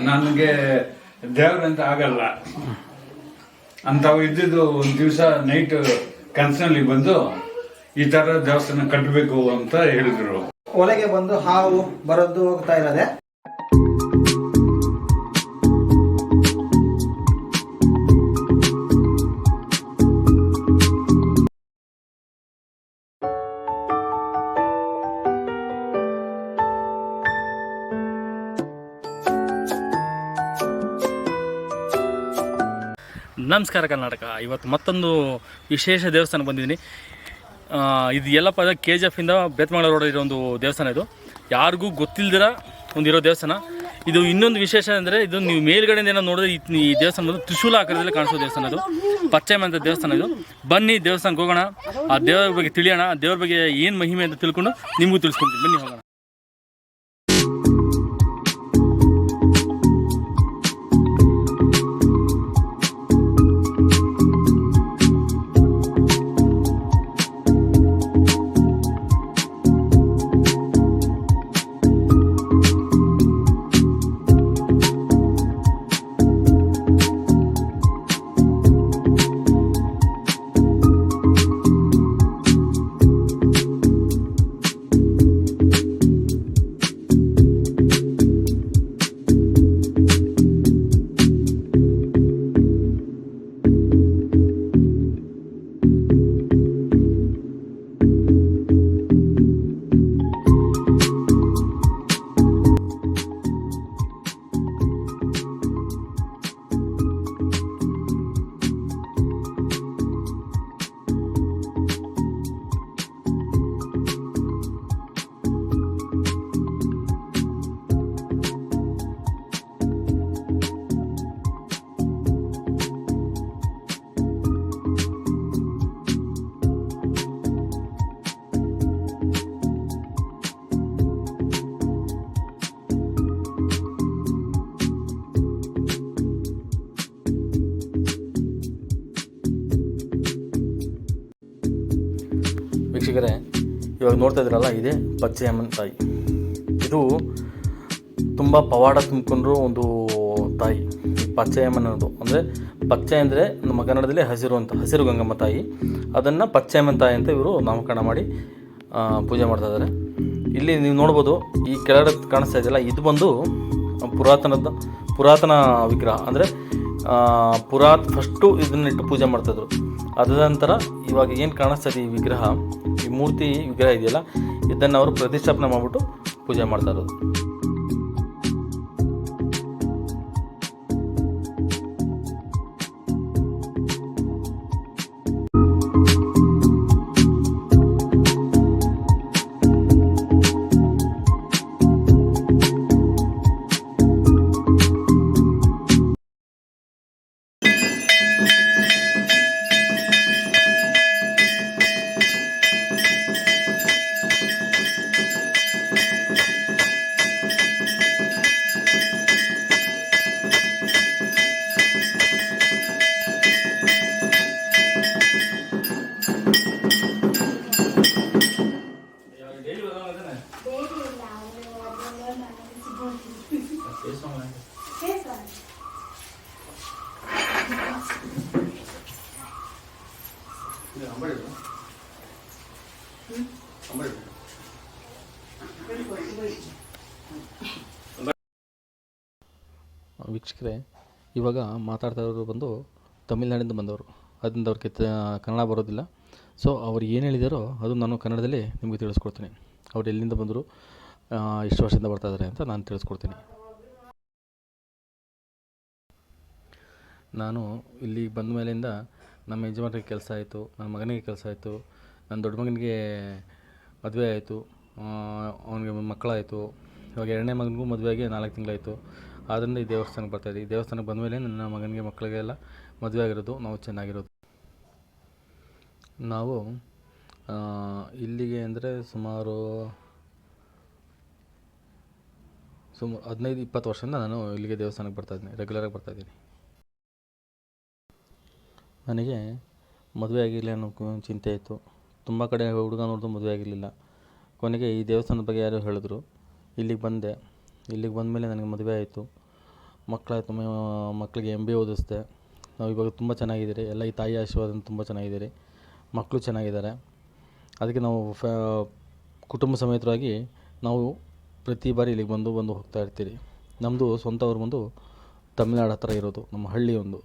ನನಗೆ ದೇವ್ರಂತ ಆಗಲ್ಲ. ಅಂಥವು ಇದ್ದಿದ್ದು ಒಂದು ದಿವಸ ನೈಟ್ ಕನಸಿನಲ್ಲಿ ಬಂದು ಈ ತರ ದೇವಸ್ಥಾನ ಕಟ್ಟಬೇಕು ಅಂತ ಹೇಳಿದ್ರು. ಒಳಗೆ ಬಂದು ಹಾವು ಬರೋದು ಹೋಗ್ತಾ ಇರೋದೆ. ನಮಸ್ಕಾರ ಕರ್ನಾಟಕ. ಇವತ್ತು ಮತ್ತೊಂದು ವಿಶೇಷ ದೇವಸ್ಥಾನ ಬಂದಿದ್ದೀನಿ. ಇದು ಎಲ್ಲಪ್ಪ ಅದ ಕೆ ಜಿ ಎಫಿಂದ ರೋಡ್ ಇರೋ ಒಂದು ದೇವಸ್ಥಾನ ಇದು. ಯಾರಿಗೂ ಗೊತ್ತಿಲ್ದಿರ ಒಂದು ಇರೋ ದೇವಸ್ಥಾನ. ಇದು ಇನ್ನೊಂದು ವಿಶೇಷ ಅಂದರೆ ಇದು ನೀವು ಮೇಲ್ಗಡೆಯಿಂದ ಏನೋ ನೋಡಿದ್ರೆ ಈ- ಈ ದೇವಸ್ಥಾನ ಬಂದು ತ್ರಿಶೂಲ ಆಕಾರದಲ್ಲಿ ಕಾಣಿಸೋ ದೇವಸ್ಥಾನ ಇದು. ಪಚ್ಚಮ ಅಂತ ದೇವಸ್ಥಾನ ಇದು. ಬನ್ನಿ ದೇವಸ್ಥಾನಕ್ಕೆ ಹೋಗೋಣ. ಆ ದೇವರ ಬಗ್ಗೆ ತಿಳಿಯೋಣ. ಆ ದೇವ್ರ ಬಗ್ಗೆ ಏನು ಮಹಿಮೆ ಅಂತ ತಿಳ್ಕೊಂಡು ನಿಮಗೂ ತಿಳಿಸ್ಕೊಡ್ತೀನಿ ಬನ್ನಿ ಹೋಗೋಣ. ವೀಕ್ಷಕರೇ, ಇವಾಗ ನೋಡ್ತಾ ಇದ್ರಲ್ಲ ಇದೇ ಪಚ್ಚೆಯಮ್ಮನ ತಾಯಿ. ಇದು ತುಂಬ ಪವಾಡ ತುಂಬಿಕೊಂಡ್ರು ಒಂದು ತಾಯಿ, ಪಚ್ಚೆ ಅನ್ನೋದು ಅಂದರೆ ಪಚ್ಚೆ ಅಂದರೆ ನಮ್ಮ ಕನ್ನಡದಲ್ಲಿ ಹಸಿರು ಅಂತ, ಹಸಿರು ಗಂಗಮ್ಮ ತಾಯಿ. ಅದನ್ನು ಪಚ್ಚೆಯಮ್ಮನ ತಾಯಿ ಅಂತ ಇವರು ನಾಮಕರಣ ಮಾಡಿ ಪೂಜೆ ಮಾಡ್ತಾ ಇದ್ದಾರೆ. ಇಲ್ಲಿ ನೀವು ನೋಡ್ಬೋದು, ಈ ಕೆಳಗಡೆ ಕಾಣಿಸ್ತಾ ಇದೆಯಲ್ಲ, ಇದು ಬಂದು ಪುರಾತನದ, ಪುರಾತನ ವಿಗ್ರಹ. ಅಂದರೆ ಪುರಾತ್ ಫಸ್ಟು ಇದನ್ನಿಟ್ಟು ಪೂಜೆ ಮಾಡ್ತಾಯಿದ್ರು ಅದರ ನಂತರ ಇವಾಗ ಏನು ಕಾಣಿಸ್ತಾ ಇದೆ ಈ ವಿಗ್ರಹ? ಮೂರ್ತಿ ವಿಗ್ರಹ ಇದೆಯಲ್ಲ ಇದನ್ನು ಅವರು ಪ್ರತಿಷ್ಠಾಪನೆ ಮಾಡಿಬಿಟ್ಟು ಪೂಜೆ ಮಾಡ್ತಾ ಇರೋದು. ಇವಾಗ ಮಾತಾಡ್ತಾ ಇರೋರು ಬಂದು ತಮಿಳ್ನಾಡಿಂದ ಬಂದವರು. ಅದರಿಂದ ಅವ್ರಿಗೆ ಕನ್ನಡ ಬರೋದಿಲ್ಲ. ಸೊ ಅವ್ರು ಏನು ಹೇಳಿದಾರೋ ಅದು ನಾನು ಕನ್ನಡದಲ್ಲಿ ನಿಮಗೆ ತಿಳಿಸ್ಕೊಡ್ತೀನಿ. ಅವ್ರು ಎಲ್ಲಿಂದ ಬಂದರು ಎಷ್ಟು ವರ್ಷದಿಂದ ಬರ್ತಾ ಇದ್ದಾರೆ ಅಂತ ನಾನು ತಿಳಿಸ್ಕೊಡ್ತೀನಿ. ನಾನು ಇಲ್ಲಿ ಬಂದ ಮೇಲಿಂದ ನಮ್ಮ ಯಜಮಾನ್ರಿಗೆ ಕೆಲಸ ಆಯಿತು, ನನ್ನ ಮಗನಿಗೆ ಕೆಲಸ ಆಯಿತು, ನನ್ನ ದೊಡ್ಡ ಮಗನಿಗೆ ಮದುವೆ ಆಯಿತು ಅವನಿಗೆ ಮಕ್ಕಳಾಯಿತು. ಇವಾಗ ಎರಡನೇ ಮಗನಿಗೂ ಮದುವೆಗೆ ನಾಲ್ಕು ತಿಂಗಳಾಯಿತು. ಆದ್ದರಿಂದ ಈ ದೇವಸ್ಥಾನಕ್ಕೆ ಬರ್ತಾ ಈ ದೇವಸ್ಥಾನಕ್ಕೆ ಬಂದ ಮೇಲೆ ನನ್ನ ಮಗನಿಗೆ ಮಕ್ಕಳಿಗೆಲ್ಲ ಮದುವೆ ಆಗಿರೋದು, ನಾವು ಚೆನ್ನಾಗಿರೋದು. ನಾವು ಇಲ್ಲಿಗೆ ಅಂದರೆ ಸುಮಾರು ಸುಮಾರು ಹದಿನೈದು, ಇಪ್ಪತ್ತು ವರ್ಷದಿಂದ ನಾನು ಇಲ್ಲಿಗೆ ದೇವಸ್ಥಾನಕ್ಕೆ ಬರ್ತಾಯಿದ್ದೀನಿ ರೆಗ್ಯುಲರಾಗಿ ಬರ್ತಾಯಿದ್ದೀನಿ ನನಗೆ ಮದುವೆ ಆಗಿರಲಿ ಅನ್ನೋ ಚಿಂತೆ ಇತ್ತು. ತುಂಬ ಕಡೆ ಹುಡುಗ ನೋಡಿದ್ರು ಮದುವೆ ಆಗಿರಲಿಲ್ಲ. ಕೊನೆಗೆ ಈ ದೇವಸ್ಥಾನದ ಬಗ್ಗೆ ಯಾರೋ ಹೇಳಿದ್ರು. ಇಲ್ಲಿಗೆ ಬಂದೆ. ಇಲ್ಲಿಗೆ ಬಂದಮೇಲೆ ನನಗೆ ಮದುವೆ ಆಯಿತು. ಮಕ್ಕಳಾಯ್ತು ತುಂಬ ಮಕ್ಕಳಿಗೆ ಎಂ ಬಿ ಓದಿಸ್ದೆ. ನಾವು ಇವಾಗ ತುಂಬ ಚೆನ್ನಾಗಿದ್ದೀರಿ. ಎಲ್ಲ ಈ ತಾಯಿ ಆಶೀರ್ವಾದದಿಂದ ತುಂಬ ಚೆನ್ನಾಗಿದ್ದೀರಿ. ಮಕ್ಕಳು ಚೆನ್ನಾಗಿದ್ದಾರೆ. ಅದಕ್ಕೆ ನಾವು ಫ್ಯಾ ಕುಟುಂಬ ಸಮೇತರಾಗಿ ನಾವು ಪ್ರತಿ ಬಾರಿ ಇಲ್ಲಿಗೆ ಬಂದು ಬಂದು ಹೋಗ್ತಾ ಇರ್ತೀರಿ. ನಮ್ಮದು ಸ್ವಂತ ಊರು ಬಂದು ತಮಿಳ್ನಾಡು ಹತ್ರ ಇರೋದು, ನಮ್ಮ ಹಳ್ಳಿ ಒಂದು.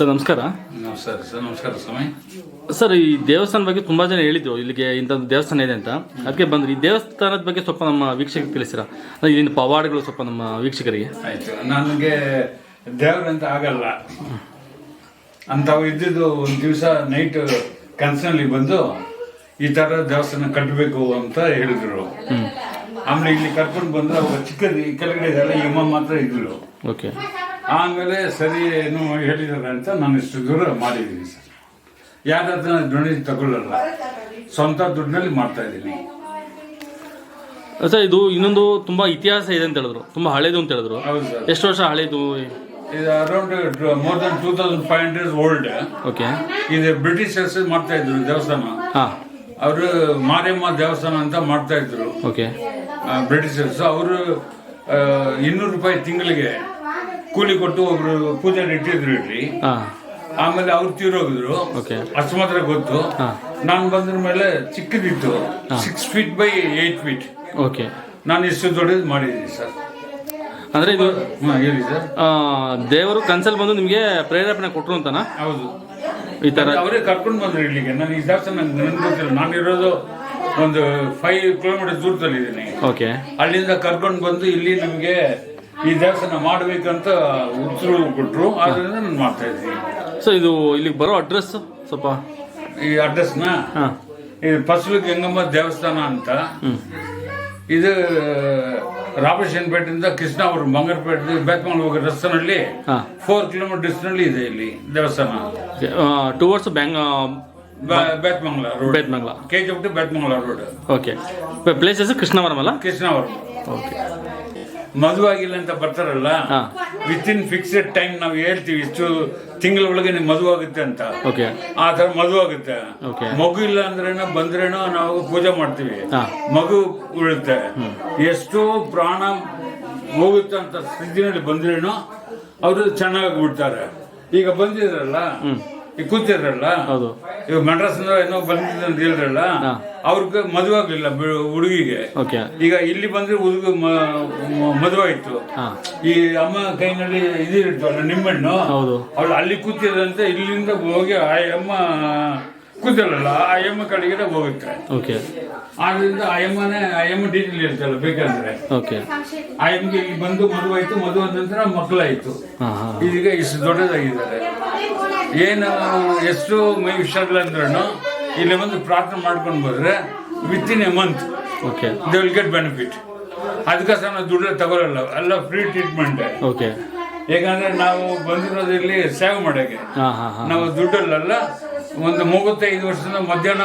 ಸರ್ ನಮಸ್ಕಾರ. ನಮಸ್ಕಾರ ಸರ್ ನಮಸ್ಕಾರ ಸ್ವಾಮಿ. ಸರ್ ಈ ದೇವಸ್ಥಾನ ಬಗ್ಗೆ ತುಂಬಾ ಜನ ಹೇಳಿದ್ರು ಇಲ್ಲಿಗೆ ಇಂಥದ್ದು ದೇವಸ್ಥಾನ ಇದೆ ಅಂತ. ಅದಕ್ಕೆ ಬಂದ್ರಿ. ಈ ದೇವಸ್ಥಾನದ ಬಗ್ಗೆ ಸ್ವಲ್ಪ ನಮ್ಮ ವೀಕ್ಷಕರಿಗೆ ತಿಳಿಸಿರಾ ಇಲ್ಲಿನ ಪವಾಡಗಳು ಸ್ವಲ್ಪ ನಮ್ಮ ವೀಕ್ಷಕರಿಗೆ. ಆಯ್ತು. ನನಗೆ ದೇವರಂತ ಆಗಲ್ಲ. ಅಂಥವು ಇದ್ದಿದ್ದು ಒಂದು ದಿವಸ ನೈಟ್ ಕನಸಿನಲ್ಲಿ ಬಂದು ಈ ಥರ ದೇವಸ್ಥಾನ ಕಟ್ಟಬೇಕು ಅಂತ ಹೇಳಿದ್ರು. ಆಮೇಲೆ ಇಲ್ಲಿ ಕರ್ಕೊಂಡು ಬಂದ್ರೆ ಅವಾಗ ಚಿಕ್ಕದು ಈ ಕೆಳಗಡೆ ಇದೆಲ್ಲ ಇಮ್ಮ ಮಾತ್ರ ಇದ್ರು ಓಕೆ ಆಮೇಲೆ ಸರಿ ಏನು ಹೇಳಿದಾರೆ ಅಂತ ನಾನು ಇಷ್ಟು ದೂರ ಮಾಡಿದ್ದೀನಿ ಸರ್. ಯಾರ ಹತ್ರ ದುಡ್ಡು ತಗೊಳ್ಳಲ್ಲ. ಸ್ವಂತ ದುಡ್ಡಿನಲ್ಲಿ ಮಾಡ್ತಾ ಇದ್ದೀನಿ. ಸರ್ ಇದು ಇನ್ನೊಂದು ತುಂಬಾ ಇತಿಹಾಸ ಇದೆ ಅಂತ ಹೇಳಿದ್ರು. ತುಂಬಾ ಹಳೇದು ಅಂತ ಹೇಳಿದ್ರು. ಹೌದು ಸರ್. ಎಷ್ಟು ವರ್ಷ ಹಳೇದು? ಇದು around more than two thousand five hundred old okay ಇದು ಬ್ರಿಟಿಷರ್ಸ್ ಮಾಡ್ತಾ ಇದ್ರು ದೇವಸ್ಥಾನ. ಹಾ. ಅವರು ಮಾರಿಯಮ್ಮ ದೇವಸ್ಥಾನ ಅಂತ ಮಾಡ್ತಾ ಇದ್ರು. ಓಕೆ ಬ್ರಿಟಿಷರ್ಸ್. ಅವರು ಇನ್ನೂರು ರೂಪಾಯಿ ತಿಂಗಳಿಗೆ ಕೂಲಿ ಕೊಟ್ಟು ಒಬ್ರು ಪೂಜೆ ಇಟ್ಟಿದ್ರು ಹಾ. ಆಮೇಲೆ ಅವ್ರು ತೀರೋಗಿದ್ರು ಓಕೆ. ಅಷ್ಟು ಮಾತ್ರ ಗೊತ್ತು. ನಾನು ಬಂದ್ರ ಮೇಲೆ ಚಿಕ್ಕದಿತ್ತು. Six feet by eight feet okay. ನಾನು ಇಷ್ಟು ದೊಡ್ಡದು ಮಾಡಿದ್ದೀನಿ ಸರ್. ಅಂದ್ರೆ ಇದು ಹೇಳಿ ಸರ್. ದೇವರು ಕನ್ಸಲ್ ಬಂದು ನಿಮಗೆ ಪ್ರೇರೇಪಣೆ ಕೊಟ್ಟರು ಅಂತನಾ? ಹೌದು. ಈ ತರ ಅವರೇ ಕರ್ಕೊಂಡು ಬಂದ್ರು ಇಲ್ಲಿಗೆ. ನಾನು ಈ ದೇವಸ್ಥಾನ ನನ್ಗೆ ಗೊತ್ತಿಲ್ಲ. ನಾನು ಇರೋದು ಒಂದು ಫೈವ್ ಕಿಲೋಮೀಟರ್ ದೂರದಲ್ಲಿ ಇದ್ದೀನಿ ಓಕೆ. ಅಲ್ಲಿಂದ ಕರ್ಕೊಂಡು ಬಂದು ಇಲ್ಲಿ ನಮಗೆ ಈ ದೇವಸ್ಥಾನ ಮಾಡಬೇಕಂತ ಉತ್ತರ ಕೊಟ್ಟರು ಆದ್ರಿಂದ ನಾನು ಮಾಡ್ತಾ ಇದ್ದೀನಿ. ಸರ್ ಇದು ಇಲ್ಲಿಗೆ ಬರೋ ಅಡ್ರೆಸ್ ಸ್ವಲ್ಪ? ಈ ಅಡ್ರೆಸ್ನ ಹಾಂ. ಇದು ಫಸಲು ಗಂಗಮ್ಮ ದೇವಸ್ಥಾನ ಅಂತ. ಇದು ರಾಮೇಶ್ವರಪೇಟೆಯಿಂದ ಕೃಷ್ಣ ಅವರು ಮಂಗರಪೇಟೆ ಬೇಕಮಂಗ್ಲ ಹೋಗಿ ರಸ್ತೆನಲ್ಲಿ ಹಾ. ಫೋರ್ ಕಿಲೋಮೀಟರ್ ಡಿಸ್ಟೆನ್ಸ್ ಇದೆ ಇಲ್ಲಿ ದೇವಸ್ಥಾನ. Towards bang Bethamangala road Bethamangala. K G ಬಿಟ್ಟು Bethamangala road okay places Krishnavaram ಅಲ್ಲ? ಓಕೆ ಮದುವೆ ಆಗಿಲ್ಲ ಅಂತ ಬರ್ತಾರಲ್ಲ? ವಿತ್ ಇನ್ ಫಿಕ್ಸೆಡ್ ಟೈಮ್ ನಾವು ಹೇಳ್ತೀವಿ ಇಷ್ಟು ತಿಂಗಳ ಒಳಗೆ ನಿಮ್ಗೆ ಮದುವೆ ಆಗುತ್ತೆ ಅಂತ. ಓಕೆ ಆ ತರ ಮದುವೆ ಆಗುತ್ತೆ Okay. ಮಗು ಇಲ್ಲ ಅಂದ್ರೇನೋ ಬಂದ್ರೇನೋ ನಾವು ಪೂಜೆ ಮಾಡ್ತೀವಿ. ಮಗು ಉಳುತ್ತೆ ಎಷ್ಟೋ ಪ್ರಾಣ ಹೋಗುತ್ತೆ ಅಂತ ಸ್ಥಿತಿನಲ್ಲಿ ಬಂದ್ರೇನೋ ಅವರು ಚೆನ್ನಾಗಿ ಬಿಡ್ತಾರೆ ಈಗ ಬಂದಿದ್ರಲ್ಲ? ಈಗ ಕೂತಿದ್ರಲ್ಲ? ಹೌದು. ಈಗ ಮಡ್ರಾಸ್ನ ಏನೋ ಬಂದಿದ್ದ ಅಂತ ಹೇಳಿದ್ರಲ್ಲ. ಅವ್ರಿಗೆ ಮದುವೆ ಆಗ್ಲಿಲ್ಲ ಬಿ- ಹುಡುಗಿಗೆ. ಓಕೆ. ಈಗ ಇಲ್ಲಿ ಬಂದ್ರೆ ಹುಡುಗ ಮದುವೆ ಆಯ್ತು. ಈ ಅಮ್ಮ ಕೈನಲ್ಲಿ ಇದಿರ್ತಲ್ಲ ನಿಮ್ಮಣ್ಣು? ಹೌದು. ಅವಳು ಅಲ್ಲಿ ಕೂತಿರಂತೆ ಇಲ್ಲಿಂದ ಹೋಗಿ ಆ ಅಮ್ಮ ಕೂತಲ್ಲ ಆ ಕಡೆಗೆ ಹೋಗುತ್ತೆ. ಓಕೆ ಆದ್ರಿಂದ ಆ ಅಮ್ಮನೇ ಆ ಎಮ್ಮ ಡೀಟೇಲ್ ಇರ್ತಲ್ಲ ಬೇಕಂದ್ರೆ. ಓಕೆ ಆ ಎಮ್ಗೆ ಇಲ್ಲಿ ಬಂದು ಮದುವೆ ಆಯ್ತು ಮದುವೆ ಆದ ನಂತರ ಮಕ್ಕಳಾಯ್ತು ಇದೀಗ ಇಷ್ಟು ದೊಡ್ಡದಾಗಿದ್ದಾರೆ. ಏನು ಎಷ್ಟು ಮೈ ಹುಷಾರಿಲ್ಲ ಅಂದ್ರೂ ಇಲ್ಲಿ ಬಂದು ಪ್ರಾರ್ಥನೆ ಮಾಡ್ಕೊಂಡು ಬಂದ್ರೆ within a month okay they will get benefit ಅದಕ್ಕೋಸ್ಕರ ನಾವು ದುಡ್ಡು ತಗೊಳ್ಳಲ್ಲ ಎಲ್ಲ ಫ್ರೀ ಟ್ರೀಟ್ಮೆಂಟ್ ಓಕೆ ಯಾಕಂದ್ರೆ ನಾವು ಬಂದಿರೋದು ಇಲ್ಲಿ ಸೇವ್ ಮಾಡಕ್ಕೆ. ಹಾಂ ಹಾಂ ಹಾಂ. ನಾವು ದುಡ್ಡಲ್ಲ ಒಂದು ಮೂವತ್ತೈದು ವರ್ಷದಿಂದ ಮಧ್ಯಾಹ್ನ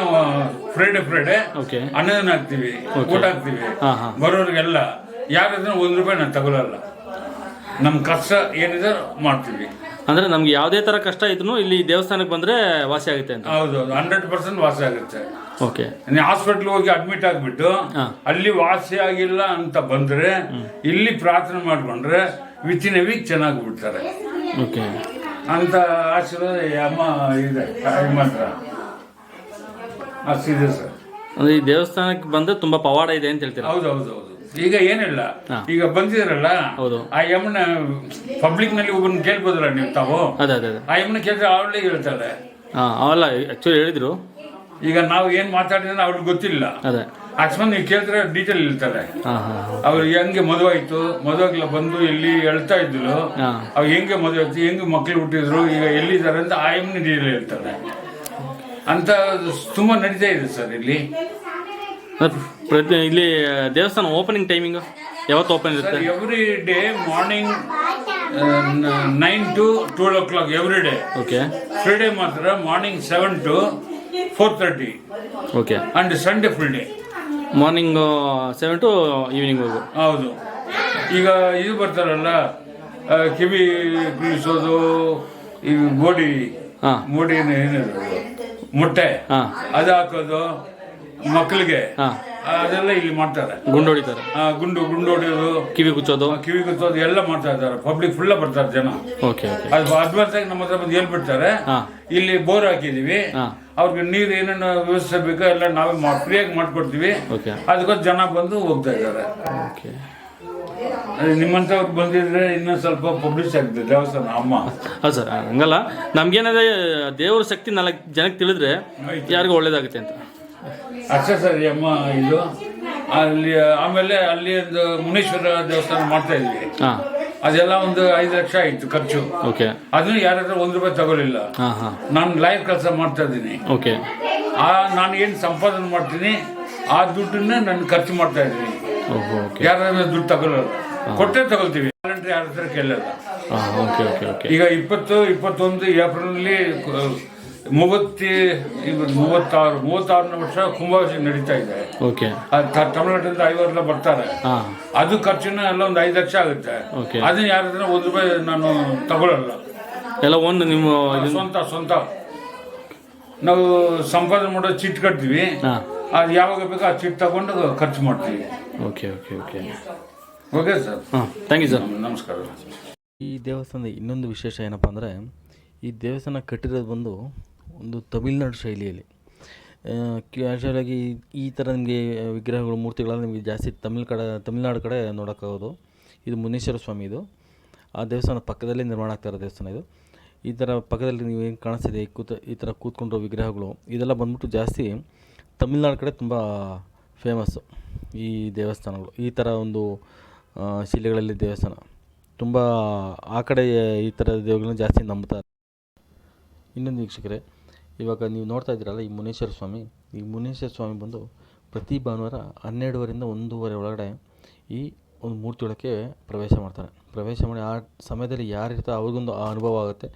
ಫ್ರೈಡೆ ಫ್ರೈಡೆ ಓಕೆ ಅನ್ನದಾನ ಹಾಕ್ತಿವಿ ಊಟ ಹಾಕ್ತಿವಿ. ಹಾಂ ಹಾಂ. ಬರೋರಿಗೆಲ್ಲ ಯಾರಾದ್ರೂ ಒಂದು ರೂಪಾಯಿ ನಾನು ತಗೊಳಲ್ಲ. ನಮ್ಮ ಕಷ್ಟ ಏನಿದೆ ಮಾಡ್ತೀವಿ. ಅಂದ್ರೆ ನಮ್ಗೆ ಯಾವುದೇ ತರ ಕಷ್ಟ ಇದ್ರು ಇಲ್ಲಿ ದೇವಸ್ಥಾನಕ್ಕೆ ಬಂದ್ರೆ ವಾಸಿ ಆಗುತ್ತೆ ಅಂತ. ಹೌದು ಹಂಡ್ರೆಡ್ ಪರ್ಸೆಂಟ್ ವಾಸಿ ಆಗುತ್ತೆ. ಓಕೆ. ಹಾಸ್ಪಿಟ್ಲ್ ಹೋಗಿ ಅಡ್ಮಿಟ್ ಆಗಿಬಿಟ್ಟು. ಅಲ್ಲಿ ವಾಸಿ ಆಗಿಲ್ಲ ಅಂತ ಬಂದ್ರೆ ಇಲ್ಲಿ ಪ್ರಾರ್ಥನೆ ಮಾಡ್ಕೊಂಡ್ರೆ ವಿತ್ ಇನ್ ಎ ವೀಕ್ ಚೆನ್ನಾಗಿ ಬಿಡ್ತಾರೆ. ಓಕೆ. ಅಂತ ಆಶೀರ್ವಾದ ಅಮ್ಮ ಇದೆ ತಾಯಿ ಮಾತ್ರ. ಅಷ್ಟಿದೆ ಸರ್. ಅಂದ್ರೆ ಈ ದೇವಸ್ಥಾನಕ್ಕೆ ಬಂದ್ರೆ ತುಂಬಾ ಪವಾಡ ಇದೆ ಅಂತ ಹೇಳ್ತೀರಾ? ಹೌದು ಹೌದು ಹೌದು. ಈಗ ಏನಿಲ್ಲ. ಈಗ ಬಂದಿದ್ರಲ್ಲ ಹೌದು. ಆ ಯಮನ ಪಬ್ಲಿಕ್ನಲ್ಲಿ ಒಬ್ಬನ ಕೇಳ್ಬೋದಲ್ಲ ನೀವು ತಾವು? ಅದೇ ಅದೇ ಅದೇ. ಆ ಯಮನ ಕೇಳಿದ್ರೆ ಅವಳೇ ಹೇಳ್ತಾಳೆ. ಹಾಂ ಅವಲ್ಲ ಆಕ್ಚುಲಿ ಹೇಳಿದ್ರು. ಈಗ ನಾವು ಏನ್ ಮಾತಾಡಿದ್ರೆ ಅವ್ರಿಗೆ ಗೊತ್ತಿಲ್ಲ. ಅದೇ. ಅಕಸ್ಮಾತ್ ನೀವು ಕೇಳಿದ್ರೆ ಡೀಟೇಲ್ ಇರ್ತಾರೆ ಅವ್ರು ಹೆಂಗೆ ಮದುವೆ ಆಯ್ತು ಮದುವೆಗ್ಲ ಬಂದು ಎಲ್ಲಿ ಹೇಳ್ತಾ ಇದ್ರು ಅವ್ರು ಹೆಂಗೆ ಮದುವೆ ಆಯ್ತು ಹೆಂಗೆ ಮಕ್ಳು ಹುಟ್ಟಿದ್ರು ಈಗ ಎಲ್ಲಿದ್ದಾರೆ ಅಂತ ಆ ಎಮ್ನ ಡೀಟೇಲ್ ಇರ್ತಾರೆ ಅಂತ ತುಂಬಾ ನಡೀತಾ ಇದೆ ಸರ್ ಇಲ್ಲಿ. ಪ್ರತಿ ಇಲ್ಲಿ ದೇವಸ್ಥಾನ ಓಪನಿಂಗ್ ಟೈಮಿಂಗ್ ಯಾವತ್ತು ಓಪನ್ ಇರುತ್ತೆ? Every day morning nine to twelve o'clock every day okay Friday ಮಾತ್ರ morning seven to four thirty okay and Sunday full day morning seven to ಹೋಗು. ಹೌದು. ಈಗ ಇದು ಬರ್ತಾರಲ್ಲ ಕಿವಿ ಕುಳಿಸೋದು ಈ ಗೋಡಿ ಹಾಂ. ಏನದು ಮೊಟ್ಟೆ. ಹಾಂ. ಅದು ಹಾಕೋದು ಮಕ್ಕಳಿಗೆ ಅದೆಲ್ಲ ಇಲ್ಲಿ ಮಾಡ್ತಾರೆ ಗುಂಡು ಹೊಡಿತಾರೆ. ಗುಂಡು ಗುಂಡು ಹೊಡೆಯೋದು ಕಿವಿ ಕುಚ್ಚೋದು ಕಿವಿ ಕುಚ್ಚೋದು ಎಲ್ಲ ಮಾಡ್ತಾ ಇದ್ದಾರೆ. ಪಬ್ಲಿಕ್ ಫುಲ್ಲ ಬರ್ತಾರೆ ಜನ. ಓಕೆ ಅದು ಅಡ್ವಾನ್ಸ್ ಆಗಿ ನಮ್ಮ ಹತ್ರ ಬಂದು ಹೇಳ್ಬಿಡ್ತಾರೆ ಇಲ್ಲಿ ಬೋರ್ ಹಾಕಿದೀವಿ. ಅವ್ರಿಗೆ ನೀರು ಏನೇನು ವ್ಯವಸ್ಥೆ ಬೇಕೋ ಎಲ್ಲ ನಾವೇ ಫ್ರೀಯಾಗಿ ಮಾಡ್ಕೊಡ್ತೀವಿ. ಅದಕ್ಕೋಸ್ಕರ ಜನ ಬಂದು ಹೋಗ್ತಾ ಇದ್ದಾರೆ. ನಿಮ್ಮಂಥವ್ರು ಬಂದಿದ್ರೆ ಇನ್ನೊಂದು ಸ್ವಲ್ಪ ಪಬ್ಲಿಷ್ ಆಗ್ತದೆ. ದೇವಸ್ಥಾನ ಅಮ್ಮ. ಹಾಂ ಸರ್ ಹಂಗಲ್ಲ. ನಮ್ಗೇನಂದ್ರೆ ದೇವ್ರ ಶಕ್ತಿ ನಾಲ್ಕು ಜನಕ್ಕೆ ತಿಳಿದ್ರೆ ಯಾರಿಗೂ ಒಳ್ಳೇದಾಗುತ್ತೆ ಅಂತ. ಅಷ್ಟೇ ಸರ್ ಈ ಅಮ್ಮ ಇದು. ಅಲ್ಲಿ ಆಮೇಲೆ ಅಲ್ಲಿ ಒಂದು ಮುನೇಶ್ವರ ದೇವಸ್ಥಾನ ಮಾಡ್ತಾ ಇದ್ವಿ. ಹಾಂ. ಅದೆಲ್ಲ ಒಂದು ಐದು ಲಕ್ಷ ಆಯ್ತು ಖರ್ಚು. ಓಕೆ. ಅದನ್ನು ಯಾರ ಹತ್ರ ಒಂದು ರೂಪಾಯಿ ತಗೊಳ್ಳಿಲ್ಲ. ಹಾಂ ಹಾಂ. ನಾನು ಲೈವ್ ಕೆಲಸ ಮಾಡ್ತಾ ಇದ್ದೀನಿ. ಓಕೆ. ಆ ನಾನು ಏನು ಸಂಪಾದನೆ ಮಾಡ್ತೀನಿ ಆ ದುಡ್ಡನ್ನ ನಾನು ಖರ್ಚು ಮಾಡ್ತಾ ಇದ್ದೀನಿ. ಓಹೋ ಓಕೆ. ಯಾರಾದ್ರೂ ದುಡ್ಡು ತಗೊಳ್ಳಲ್ಲ ಕೊಟ್ಟೆ ತಗೊಳ್ತೀವಿ. ವಾಲಂಟ್ರಿ ಯಾರ ಹತ್ರ ಕೇಳಲ್ಲ. ಹಾಂ ಓಕೆ ಓಕೆ ಓಕೆ. ಈಗ ಇಪ್ಪತ್ತು ಇಪ್ಪತ್ತೊಂದು ಏಪ್ರಿಲಲ್ಲಿ ಮೂವತ್ತಿ ಮೂವತ್ತಾರು ಮೂವತ್ತಾರನೇ ವರ್ಷ ಕುಂಭಾಭಿಷೇಕ ನಡೀತಾ ಇದೆ. ಓಕೆ ಅದು ತ- ತಮಿಳ್ನಾಡಿಂದ ಐವರೆಲ್ಲ ಬರ್ತಾರೆ. ಹಾಂ. ಅದು ಖರ್ಚಿನ ಎಲ್ಲ ಒಂದು ಐದು ಲಕ್ಷ ಆಗುತ್ತೆ. ಓಕೆ ಅದನ್ನ ಯಾರ ಹತ್ರ ಒಂದು ರೂಪಾಯಿ ನಾನು ತಗೊಳ್ಳಲ್ಲ ಎಲ್ಲ ಒಂದು ನಿಮ್ಮ ಸ್ವಂತ ಸ್ವಂತ. ನಾವು ಸಂಪಾದನೆ ಮಾಡೋ ಚೀಟ್ ಕಟ್ತೀವಿ. ಹಾಂ. ಅದು ಯಾವಾಗ ಬೇಕೋ ಆ ಚೀಟ್ ತಗೊಂಡು ಖರ್ಚು ಮಾಡ್ತೀವಿ. Okay okay okay okay sir ಹಾಂ ಥ್ಯಾಂಕ್ ಯು ಸರ್ ನಮಸ್ಕಾರ. ಈ ದೇವಸ್ಥಾನದ ಇನ್ನೊಂದು ವಿಶೇಷ ಏನಪ್ಪ ಅಂದರೆ ಈ ದೇವಸ್ಥಾನ ಕಟ್ಟಿರೋದು ಬಂದು ಒಂದು ತಮಿಳ್ನಾಡು ಶೈಲಿಯಲ್ಲಿ. ಕ್ಯಾಶುವಲಾಗಿ ಈ ಥರ ನಿಮಗೆ ವಿಗ್ರಹಗಳು, ಮೂರ್ತಿಗಳನ್ನು ನಿಮಗೆ ಜಾಸ್ತಿ ತಮಿಳ್ ಕಡೆ, ತಮಿಳ್ನಾಡು ಕಡೆ ನೋಡೋಕ್ಕಾಗೋದು. ಇದು ಮುನೇಶ್ವರ ಸ್ವಾಮಿ ಇದು. ಆ ದೇವಸ್ಥಾನ ಪಕ್ಕದಲ್ಲೇ ನಿರ್ಮಾಣ ಆಗ್ತಾ ಇರೋ ದೇವಸ್ಥಾನ ಇದು. ಈ ಥರ ಪಕ್ಕದಲ್ಲಿ ನೀವು ಏನು ಕಾಣಿಸ್ತಿದೆ, ಕೂತ, ಈ ಥರ ಕೂತ್ಕೊಂಡಿರೋ ವಿಗ್ರಹಗಳು, ಇದೆಲ್ಲ ಬಂದ್ಬಿಟ್ಟು ಜಾಸ್ತಿ ತಮಿಳ್ನಾಡು ಕಡೆ ತುಂಬ ಫೇಮಸ್ಸು ಈ ದೇವಸ್ಥಾನಗಳು. ಈ ಥರ ಒಂದು ಶಿಲೆಗಳಲ್ಲಿ ದೇವಸ್ಥಾನ. ತುಂಬ ಆ ಕಡೆ ಈ ಥರ ದೇವಗಳನ್ನ ಜಾಸ್ತಿ ನಂಬ್ತಾರೆ ಇನ್ನೊಂದು ವೀಕ್ಷಕರೇ, ಇವಾಗ ನೀವು ನೋಡ್ತಾ ಇದ್ದೀರಲ್ಲ ಈ ಮುನೇಶ್ವರ ಸ್ವಾಮಿ. ಈ ಮುನೇಶ್ವರ ಸ್ವಾಮಿ ಬಂದು ಪ್ರತಿ ಭಾನುವಾರ ಹನ್ನೆರಡುವರೆಯಿಂದ ಒಂದೂವರೆ ಒಳಗಡೆ ಈ ಒಂದು ಮೂರ್ತಿ ಒಳಕ್ಕೆ ಪ್ರವೇಶ ಮಾಡ್ತಾರೆ. ಪ್ರವೇಶ ಮಾಡಿ ಆ ಸಮಯದಲ್ಲಿ ಯಾರು ಇರ್ತಾರೆ ಅವ್ರಿಗೊಂದು ಆ ಅನುಭವ ಆಗುತ್ತೆ.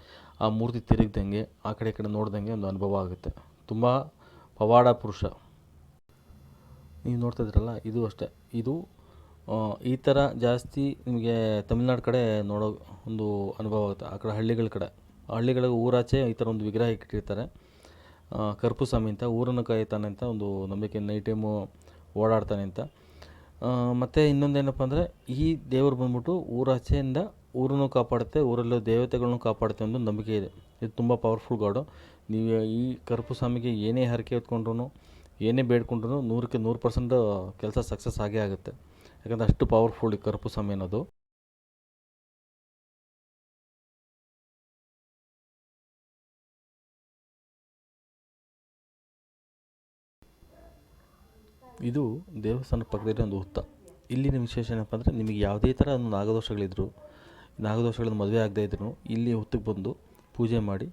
ಆ ಮೂರ್ತಿ ತಿರುಗ್ದಂಗೆ, ಆ ಕಡೆ ಕಡೆ ನೋಡ್ದಂಗೆ ಒಂದು ಅನುಭವ ಆಗುತ್ತೆ. ತುಂಬ ಪವಾಡ ಪುರುಷ. ನೀವು ನೋಡ್ತಾ ಇದ್ರಲ್ಲ ಇದು ಅಷ್ಟೇ. ಇದು ಈ ಥರ ಜಾಸ್ತಿ ನಿಮಗೆ ತಮಿಳ್ನಾಡು ಕಡೆ ನೋಡೋ ಒಂದು ಅನುಭವ ಆಗುತ್ತೆ, ಆ ಕಡೆ ಹಳ್ಳಿಗಳ ಕಡೆ. ಹಳ್ಳಿಗಳ ಊರಾಚೆ ಈ ಥರ ಒಂದು ವಿಗ್ರಹ ಇಟ್ಟಿರ್ತಾರೆ. ಕರ್ಪು ಸ್ವಾಮಿ ಅಂತ, ಊರನ್ನು ಕಾಯ್ತಾನೆ ಅಂತ ಒಂದು ನಂಬಿಕೆ, ನೈಟ್ ಟೈಮು ಓಡಾಡ್ತಾನೆ ಅಂತ. ಮತ್ತು ಇನ್ನೊಂದೇನಪ್ಪ ಅಂದರೆ, ಈ ದೇವರು ಬಂದ್ಬಿಟ್ಟು ಊರಾಚೆಯಿಂದ ಊರನ್ನು ಕಾಪಾಡುತ್ತೆ, ಊರಲ್ಲೂ ದೇವತೆಗಳನ್ನು ಕಾಪಾಡುತ್ತೆ ಒಂದು ನಂಬಿಕೆ ಇದೆ. ಇದು ತುಂಬ ಪವರ್ಫುಲ್ ಗಾಡು ನೀವು ಈ ಕರ್ಪು ಸ್ವಾಮಿಗೆ ಏನೇ ಹರಕೆ ಎತ್ಕೊಂಡ್ರು ಏನೇ ಬೇಡ್ಕೊಂಡ್ರು ನೂರಕ್ಕೆ ನೂರು ಪರ್ಸೆಂಟ್ ಕೆಲಸ ಸಕ್ಸಸ್ ಆಗೇ ಆಗುತ್ತೆ. ಯಾಕಂದರೆ ಅಷ್ಟು ಪವರ್ಫುಲ್ ಈ ಕರ್ಪು ಸ್ವಾಮಿ ಅನ್ನೋದು. ಇದು ದೇವಸ್ಥಾನ ಪಕ್ಕದಲ್ಲಿ ಒಂದು ಹುತ್ತ ಇಲ್ಲಿನ ವಿಶೇಷ ಏನಪ್ಪ ಅಂದರೆ ನಿಮಗೆ ಯಾವುದೇ ಥರ ಒಂದು ನಾಗದೋಷಗಳಿದ್ರು, ನಾಗದೋಷಗಳನ್ನು ಮದುವೆ ಆಗದೇ ಇದ್ರು ಇಲ್ಲಿ ಹುತ್ತಕ್ಕೆ ಬಂದು ಪೂಜೆ ಮಾಡಿ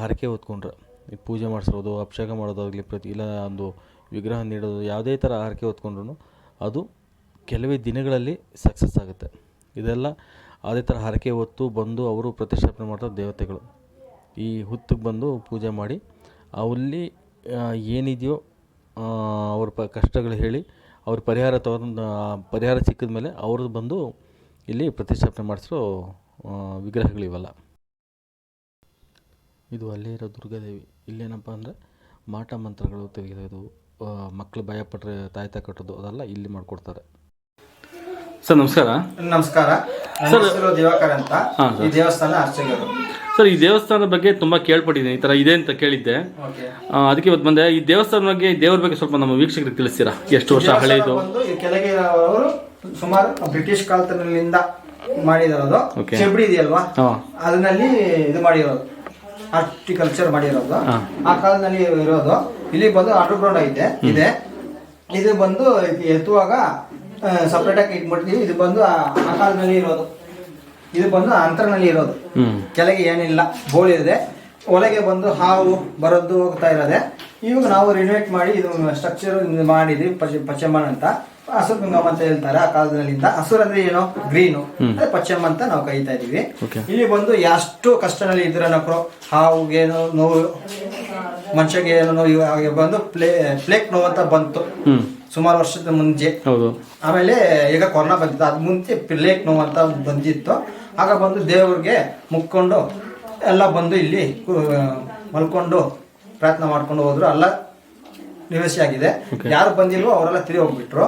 ಹರಕೆ ಹೊತ್ಕೊಂಡ್ರೆ. ಈ ಪೂಜೆ ಮಾಡಿಸೋದು ಅಭಿಷೇಕ ಮಾಡೋದಾಗಲಿ ಪ್ರತಿ, ಇಲ್ಲ ಒಂದು ವಿಗ್ರಹ ನೀಡೋದು, ಯಾವುದೇ ಥರ ಹರಕೆ ಹೊತ್ಕೊಂಡ್ರು ಅದು ಕೆಲವೇ ದಿನಗಳಲ್ಲಿ ಸಕ್ಸಸ್ ಆಗುತ್ತೆ. ಇದೆಲ್ಲ ಅದೇ ಥರ ಹರಕೆ ಹೊತ್ತು ಬಂದು ಅವರು ಪ್ರತಿಷ್ಠಾಪನೆ ಮಾಡ್ತಾರೆ ದೇವತೆಗಳು. ಈ ಹುತ್ತಕ್ಕೆ ಬಂದು ಪೂಜೆ ಮಾಡಿ, ಅಲ್ಲಿ ಏನಿದೆಯೋ ಅವ್ರ ಪ ಕಷ್ಟಗಳು ಹೇಳಿ ಅವ್ರ ಪರಿಹಾರ ತಗೊಂಡು ಪರಿಹಾರ ಸಿಕ್ಕಿದ ಮೇಲೆ ಅವ್ರದ್ದು ಬಂದು ಇಲ್ಲಿ ಪ್ರತಿಷ್ಠಾಪನೆ ಮಾಡಿಸೋ ವಿಗ್ರಹಗಳು ವಿಗ್ರಹಗಳಿವೆಲ್ಲ. ಇದು ಅಲ್ಲೇ ಇರೋ ದುರ್ಗಾದೇವಿ. ಇಲ್ಲೇನಪ್ಪ ಅಂದರೆ ಮಾಟ ಮಂತ್ರಗಳು ತೆಗೆಯೋದು ಮಕ್ಕಳು ಭಯಪಟ್ಟರೆ ತಾಯ್ತ ಕಟ್ಟೋದು ಅದೆಲ್ಲ ಇಲ್ಲಿ ಮಾಡಿಕೊಡ್ತಾರೆ. ಸರ್ ನಮಸ್ಕಾರ. ನಮಸ್ಕಾರ. ದಿವಾಕರ್ ಅಂತ. ಈ ದೇವಸ್ಥಾನ ಅರ್ಚಕರು ಸರ್ ಈ ದೇವಸ್ಥಾನದ ಬಗ್ಗೆ ತುಂಬಾ ಕೇಳ್ಪಟ್ಟಿದ್ದೀನಿ. ಈ ತರ ಇದೆ ಅಂತ ಕೇಳಿದ್ದೆ. ಆ, ಅದಕ್ಕೆ ಇವತ್ತು ಬಂದೆ. ಈ ದೇವಸ್ಥಾನದ ಬಗ್ಗೆ ದೇವ್ರ ಬಗ್ಗೆ ಸ್ವಲ್ಪ ನಮ್ಮ ವೀಕ್ಷಕರಿಗೆ ತಿಳಿಸ್ತೀರಾ? ಎಷ್ಟು ವರ್ಷ ಹಳೆಯದು? ಬಂದು ಈ ಕೆಳಗೆ ಇರೋವರು ಸುಮಾರು ಬ್ರಿಟಿಷ್ ಕಾಲತನದಿಂದ ಮಾಡಿರೋದು. Okay. ಚೆಬ್ಡಿ ಇದೆಯಲ್ವಾ? ಅದನ್ನಲ್ಲಿ ಅದರಲ್ಲಿ ಇದು ಮಾಡಿರೋದು. ಆರ್ಟಿಕಲ್ಚರ್ ಮಾಡಿರೋದು. ಹಾ. ಆ ಕಾಲದಲ್ಲಿ ಇರೋದು. ಇಲ್ಲಿ ಬಂದು ಅಂಡರ್ ಗ್ರೌಂಡ್ ಐತೆ ಇದೆ. ಇದು ಬಂದು ಎತ್ತುವಾಗ ಸಪ್ರೇಟ್ ಆಗಿ ಇಟ್ಬಿಡ್ತೀವಿ. ಇದು ಬಂದು ಆ ಆ ಕಾಲದಲ್ಲಿ ಇರೋದು. ಇದು ಬಂದು ಅಂತರನಲ್ಲಿ ಇರೋದು. ಕೆಳಗೆ ಏನಿಲ್ಲ ಬೋಳಿ ಇದೆ. ಒಳಗೆ ಬಂದು ಹಾವು ಬರೋದು ಹೋಗ್ತಾ ಇರೋದೆ. ಇವಾಗ ನಾವು ರಿನೋವೇಟ್ ಮಾಡಿ ಇದು ಸ್ಟ್ರಕ್ಚರ್ ಮಾಡಿದ್ವಿ ಪಚ ಪಚ್ಚಮ್ಮನ ಅಂತ. ಹಸುರ್ ಗಂಗಮ್ಮ ಅಂತ ಹೇಳ್ತಾರೆ ಆ ಕಾಲದಲ್ಲಿಂದ. ಹಸುರ್ ಅಂದ್ರೆ ಏನು? ಗ್ರೀನು. ಅದೇ ಪಚ್ಚಮ್ಮ ಅಂತ ನಾವು ಕರಿತಾ ಇದೀವಿ ಇಲ್ಲಿ ಬಂದು ಎಷ್ಟು ಕಷ್ಟನಲ್ಲಿ ಇದ್ರೆ ನಕ್ರು ಹಾವುಗೇನು ನೋವು ಮನುಷ್ಯಗೆ ಏನೋ ನೋವು ಬಂದು ಪ್ಲೇ ಪ್ಲೇಕ್ ನೋವು ಅಂತ ಬಂತು. ಸುಮಾರು ವರ್ಷದ ಮುಂಚೆ. ಹೌದು. ಆಮೇಲೆ ಈಗ ಕೊರೋನಾ ಬಂದಿತ್ತು. ಅದ್ ಮುಂಚೆ ಪಿಲ್ಲೇಕ್ ನೋವು ಅಂತ ಬಂದಿತ್ತು. ಆಗ ಬಂದು ದೇವ್ರಿಗೆ ಮುಕ್ಕೊಂಡು ಎಲ್ಲ ಬಂದು ಇಲ್ಲಿ ಕು- ಮಲ್ಕೊಂಡು ಪ್ರಾರ್ಥನೆ ಮಾಡ್ಕೊಂಡು ಹೋದ್ರು. ಎಲ್ಲ ನಿವಾಸಿ ಆಗಿದೆ. ಯಾರು ಬಂದಿಲ್ವೋ ಅವರೆಲ್ಲ ತಿರುಗಿ ಹೋಗ್ಬಿಟ್ರು.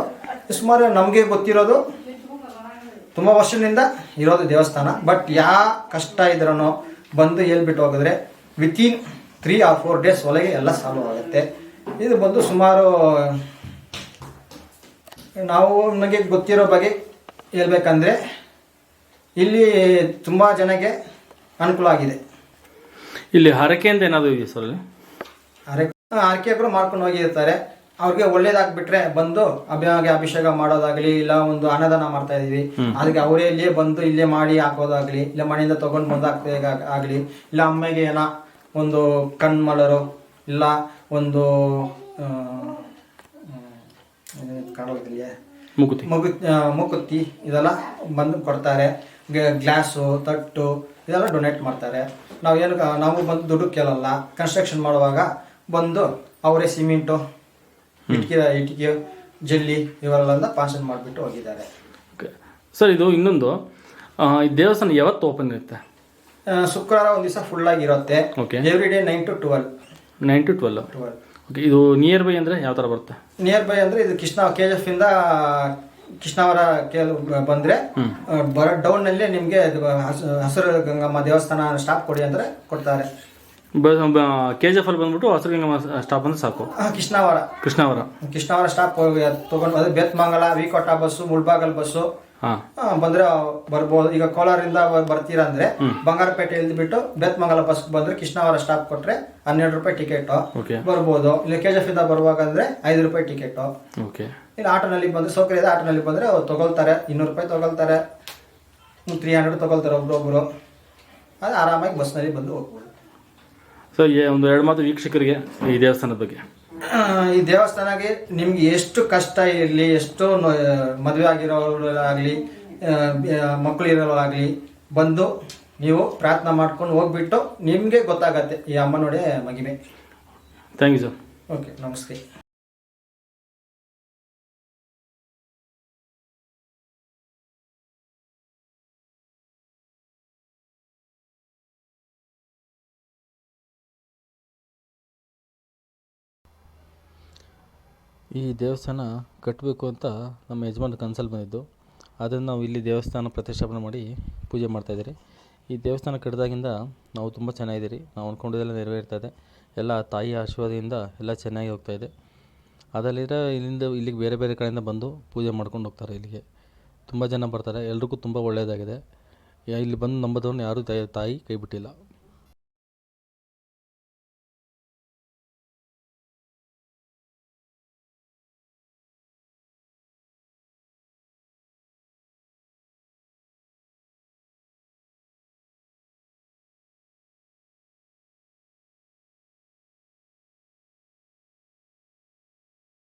ಸುಮಾರು ನಮಗೆ ಗೊತ್ತಿರೋದು ತುಂಬ ವರ್ಷದಿಂದ ಇರೋದು ದೇವಸ್ಥಾನ. ಬಟ್ ಯಾ ಕಷ್ಟ ಇದ್ರೂ ಬಂದು ಹೇಳ್ಬಿಟ್ಟು ಹೋಗಿದ್ರೆ within three or four days ಒಳಗೆ ಎಲ್ಲ ಸಾಲ್ವ್ ಆಗುತ್ತೆ. ಇದು ಬಂದು ಸುಮಾರು ನಾವು ನಮಗೆ ಗೊತ್ತಿರೋ ಬಗ್ಗೆ ಹೇಳ್ಬೇಕಂದ್ರೆ ಇಲ್ಲಿ ತುಂಬ ಜನಕ್ಕೆ ಅನುಕೂಲ ಆಗಿದೆ. ಇಲ್ಲಿ ಹರಕೆ ಅಂತ ಏನಾದರೂ ಇದೆಯಾ ಸರ್ ಅಲ್ಲಿ? ಹರಕೆ ಕೂಡ ಮಾಡ್ಕೊಂಡು ಹೋಗಿರ್ತಾರೆ. ಅವ್ರಿಗೆ ಒಳ್ಳೇದಾಗ್ಬಿಟ್ರೆ ಬಂದು ಅಭಿಯಾಗೆ ಅಭಿಷೇಕ ಮಾಡೋದಾಗ್ಲಿ ಇಲ್ಲ ಒಂದು ಅನ್ನದಾನ ಮಾಡ್ತಾ ಇದೀವಿ ಅದಕ್ಕೆ ಅವರೇ ಇಲ್ಲೇ ಬಂದು ಇಲ್ಲೇ ಮಾಡಿ ಹಾಕೋದಾಗ್ಲಿ ಇಲ್ಲ ಮನೆಯಿಂದ ತಗೊಂಡು ಬಂದು ಆಗಲಿ ಇಲ್ಲ ಅಮ್ಮಗೆ ಏನೋ ಒಂದು ಕಣ್ಮಲರು ಇಲ್ಲ ಒಂದು ಕಾಣೋದಿಲ್ಲ ಮುಗುತಿ ಮಗು ಮೂಗುತಿ ಇದೆಲ್ಲ ಬಂದು ಕೊಡ್ತಾರೆ. ಗ್ಲಾಸು ತಟ್ಟು ಇದೆಲ್ಲ ಡೊನೇಟ್ ಮಾಡ್ತಾರೆ. ನಾವು ಏನು ನಾವು ಬಂದು ದುಡ್ಡು ಕೇಳಲ್ಲ. ಕನ್ಸ್ಟ್ರಕ್ಷನ್ ಮಾಡುವಾಗ ಬಂದು ಅವರೇ ಸಿಮೆಂಟು ಇಟ್ಟಿಗೆ ಇಟ್ಟಿಗೆ ಜಲ್ಲಿ ಇವೆಲ್ಲ ಪಾಸನ್ ಮಾಡಿಬಿಟ್ಟು ಹೋಗಿದ್ದಾರೆ. ಸರ್ ಇದು ಇನ್ನೊಂದು. ಈ ದೇವಸ್ಥಾನ ಯಾವತ್ತು ಓಪನ್ ಇರುತ್ತೆ? ಶುಕ್ರವಾರ ಒಂದು ದಿವಸ ಫುಲ್ ಆಗಿರುತ್ತೆ okay. Every day nine to twelve nine to twelve twelve okay ಇದು ನಿಯರ್ ಬೈ ಅಂದರೆ ಯಾವ ಥರ ಬರುತ್ತೆ? ನಿಯರ್ ಬೈ ಅಂದ್ರೆ ಇದು ಕೃಷ್ಣ ಕೆ ಎಫ್ ಇಂದ ಕೃಷ್ಣಾವರ ಕೇಲ್ ಬಂದ್ರೆ ಬರ ಬರೋ ಡೌನ್ನಲ್ಲಿ ನಿಮ್ಗೆ ಹಸಿರು ಗಂಗಮ್ಮ ದೇವಸ್ಥಾನ ಸ್ಟಾಪ್ ಕೊಡಿ ಅಂದ್ರೆ ಕೊಡ್ತಾರೆ. ಕೆ ಜಿ ಎಫ್ ಅಲ್ಲಿ ಬಂದ್ಬಿಟ್ಟು ಹಸಿರುಗಂಗಮ್ಮ ಸ್ಟಾಪ್ ಅಂದ್ರೆ ಸಾಕು. ಕೃಷ್ಣಾವರ ಕೃಷ್ಣಾವರ ಕೃಷ್ಣಾವರ ಸ್ಟಾಪ್ ತಗೊಂಡು ಅದೇ ಬೇತ್ಮಂಗಲ ವಿಕೋಟ ಬಸ್ಸು ಮುಳ್ಬಾಗಲ್ ಬಸ್ಸು ಬಂದ್ರೆ ಬರ್ಬೋದು. ಈಗ ಕೋಲಾರಿಂದ ಬರ್ತೀರಾ ಅಂದ್ರೆ ಬಂಗಾರಪೇಟೆ ಇಳಿದ್ಬಿಟ್ಟು ಬೇತ್ಮಂಗಲ ಬಸ್ ಬಂದ್ರೆ ಕೃಷ್ಣಾವರ ಸ್ಟಾಪ್ ಕೊಟ್ರೆ ಹನ್ನೆರಡು ರೂಪಾಯಿ ಟಿಕೆಟ್ ಓಕೆ ಬರ್ಬೋದು. ಇಲ್ಲ ಕೆ ಜಿ ಎಫ್ ಇಂದ ಬರುವಾಗ ಅಂದ್ರೆ ಐದು ರೂಪಾಯಿ ಟಿಕೆಟ್ ಓಕೆ ಇಲ್ಲ ಆಟೋನಲ್ಲಿ ಬಂದ್ರೆ ಸೌಕರ್ಯ ಇದೆ ಆಟೋನಲ್ಲಿ ಬಂದ್ರೆ ಅವ್ರು ತಗೊಳ್ತಾರೆ. ಇನ್ನೂರು ರೂಪಾಯಿ ತಗೊಳ್ತಾರೆ. ತ್ರೀ ಹಂಡ್ರೆಡ್ ತಗೊಳ್ತಾರೆ ಒಬ್ರೊಬ್ರು. ಅದು ಆರಾಮಾಗಿ ಬಸ್ನಲ್ಲಿ ಬಂದು ಹೋಗ್ಬೋದು. ಸೊ ಒಂದು ಎರಡು ಮಾತು ವೀಕ್ಷಕರಿಗೆ ಈ ದೇವಸ್ಥಾನದ ಬಗ್ಗೆ. ಈ ದೇವಸ್ಥಾನಕ್ಕೆ ನಿಮ್ಗೆ ಎಷ್ಟು ಕಷ್ಟ ಇರಲಿ ಎಷ್ಟು ಮದುವೆ ಮದುವೆ ಆಗಿರೋರಾಗಲಿ ಮಕ್ಕಳು ಆಗಲಿ ಬಂದು ನೀವು ಪ್ರಾರ್ಥನೆ ಮಾಡ್ಕೊಂಡು ಹೋಗ್ಬಿಟ್ಟು ನಿಮಗೆ ಗೊತ್ತಾಗತ್ತೆ ಈ ಅಮ್ಮನೋಡೆ ಮಗಿಮೆ. ಥ್ಯಾಂಕ್ ಯು ಸರ್ ಓಕೆ ನಮಸ್ತೆ. ಈ ದೇವಸ್ಥಾನ ಕಟ್ಟಬೇಕು ಅಂತ ನಮ್ಮ ಯಜಮಾನ ಕನಸಲ್ಲಿ ಬಂದಿದ್ದು. ಅದನ್ನು ನಾವು ಇಲ್ಲಿ ದೇವಸ್ಥಾನ ಪ್ರತಿಷ್ಠಾಪನೆ ಮಾಡಿ ಪೂಜೆ ಮಾಡ್ತಾಯಿದ್ದೀರಿ ಈ ದೇವಸ್ಥಾನ ಕಟ್ಟಿದಾಗಿಂದ ನಾವು ತುಂಬ ಚೆನ್ನಾಗಿದ್ದೀರಿ. ನಾವು ಅಂದ್ಕೊಂಡಿದ್ದೆಲ್ಲ ನೆರವೇರ್ತಾ ಇದೆ. ಎಲ್ಲ ತಾಯಿ ಆಶೀರ್ವಾದದಿಂದ ಎಲ್ಲ ಚೆನ್ನಾಗಿ ಹೋಗ್ತಾ ಇದೆ. ಅದರಲ್ಲಿರೋ ಇಲ್ಲಿಂದ ಇಲ್ಲಿಗೆ ಬೇರೆ ಬೇರೆ ಕಡೆಯಿಂದ ಬಂದು ಪೂಜೆ ಮಾಡ್ಕೊಂಡು ಹೋಗ್ತಾರೆ ಇಲ್ಲಿಗೆ. ತುಂಬ ಜನ ಬರ್ತಾರೆ. ಎಲ್ರಿಗೂ ತುಂಬ ಒಳ್ಳೆಯದಾಗಿದೆ ಇಲ್ಲಿ ಬಂದು ನಂಬೋದವ್ರನ್ನ ಯಾರೂ ತಾಯಿ ತಾಯಿ ಕೈ ಬಿಟ್ಟಿಲ್ಲ.